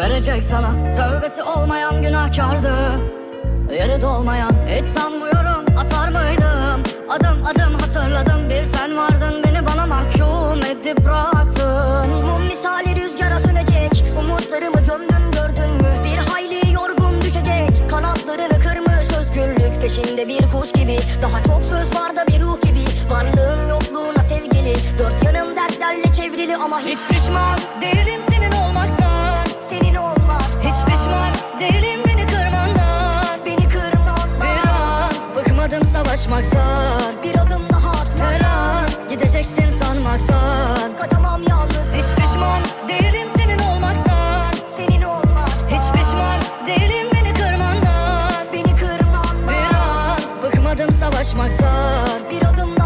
Verecek sana tövbesi olmayan günahkardı. Yeri dolmayan hiç sanmıyorum atar mıydım? Adım adım hatırladım bir sen vardın Beni bana mahkum edip bıraktın. Mum misali rüzgara sönecek Umutlarımı gömdün gördün mü? Bir hayli yorgun düşecek Kanatlarını kırmış özgürlük. Peşinde bir kuş gibi Daha çok söz var da bir ruh gibi. Varlığın yokluğuna sevgili Dört yanım dertlerle çevrili ama hiç pişman değilim Kaçmak Bir adım daha atma Her an gideceksin sanmaktan. Kaçamam yalnız. Hiç pişman değilim senin olmaktan. Senin olmaktan Hiç pişman değilim beni kırmandan. Beni kırmandan. Bir an bıkmadım savaşmaktan. Bir adım